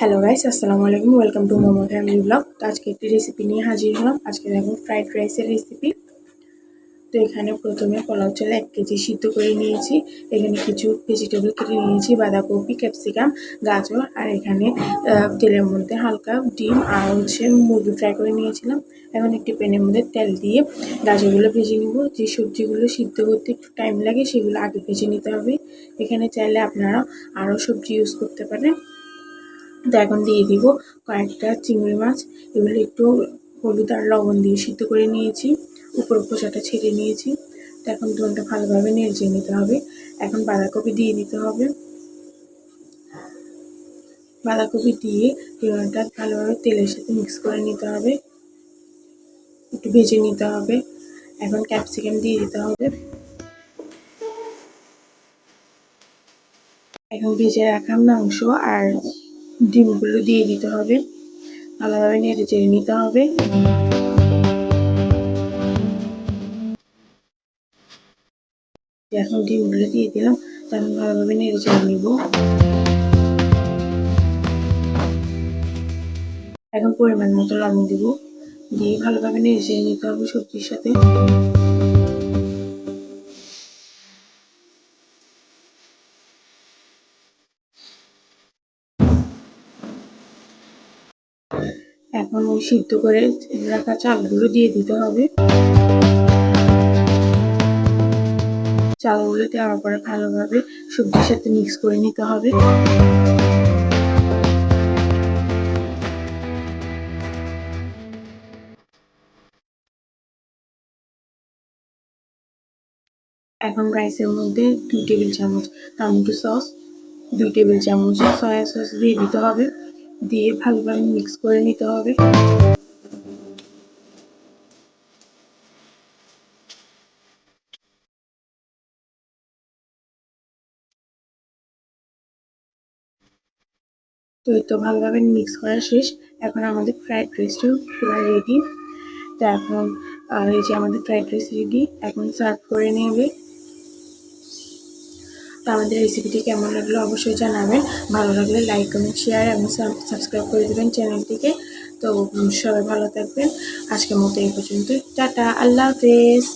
Hello guys আসসালামু আলাইকুম welcome to Momo family vlog তো আজকে একটি রেসিপি নিয়ে হাজির হলাম। আজকে দেখো ফ্রাইড রাইসের রেসিপি তো এখানে প্রথমে পোলাও চাল এক কেজি সিদ্ধ করে নিয়েছি। এখানে কিছু ভেজিটেবল কেটে নিয়েছি, বাঁধাকপি ক্যাপসিকাম গাজর আর এখানে তেলের মধ্যে হালকা ডিম আর হচ্ছে মুরগি ফ্রাই করে নিয়েছিলাম। এখন একটি প্যানের মধ্যে তেল দিয়ে গাজরগুলো ভেজে নিব। যে সবজিগুলো সিদ্ধ করতে একটু টাইম লাগে, সেগুলো আগে ভেজে নিতে হবে। এখানে চাইলে আপনারা আরও সবজি ইউজ করতে পারেন। তো এখন দিয়ে দিব, কয়েকটা চিংড়ি মাছ, এগুলো একটু হলুদ আর লবণ দিয়ে সিদ্ধ করে নিয়েছি, উপর খোসাটা ছেড়ে নিয়েছি। তো এখন ধনটা ভালোভাবে নেড়ে নিতে হবে, এখন বাঁধাকপি দিয়ে দিতে হবে। বাঁধাকপি দিয়ে পেঁয়াজটা ভালোভাবে তেলের সাথে মিক্স করে নিতে হবে, একটু ভেজে নিতে হবে, এখন ক্যাপসিকাম দিয়ে দিতে হবে। এখন ভেজে রাখা মাংস আর ডিমগুলো দিয়ে দিতে হবে। ভালোভাবে নেড়ে চেড়ে নিতে হবে। এখন ডিমগুলো দিয়ে দিলাম তারপর ভালোভাবে নেড়ে চেড়ে নিব। এখন পরিমাণ মতো লবণ দিব। দিয়ে ভালোভাবে নেড়ে চেড়ে নিতে হবে সবজির সাথে। এখন ওই সিদ্ধ করে রাখা চালগুলো দিয়ে দিতে হবে। চালগুলো দেওয়ার পরে ভালোভাবে সবজির সাথে মিক্স করে নিতে হবে। এখন রাইসের মধ্যে দুই টেবিল চামচ টমেটো সস দুই টেবিল চামচ সয়া সস দিয়ে দিতে হবে। দিয়ে ভালোভাবে মিক্স করে নিতে হবে। তো তো ভালোভাবে মিক্স করা শেষ। এখন আমাদের ফ্রাইড রাইসটা পুরো রেডি তো এখন এই যে আমাদের ফ্রাইড রাইস রেডি এখন সার্ভ করে নেবে। তো আমাদের রেসিপিটি কেমন লাগল অবশ্যই জানাবেন। ভালো লাগলে লাইক কমেন্ট শেয়ার এবং সাবস্ক্রাইব করে দেবেন চ্যানেলটিকে তো সবাই ভালো থাকবেন। আজকের মতো এই পর্যন্ত টাটা, আল্লাহ হাফেজ।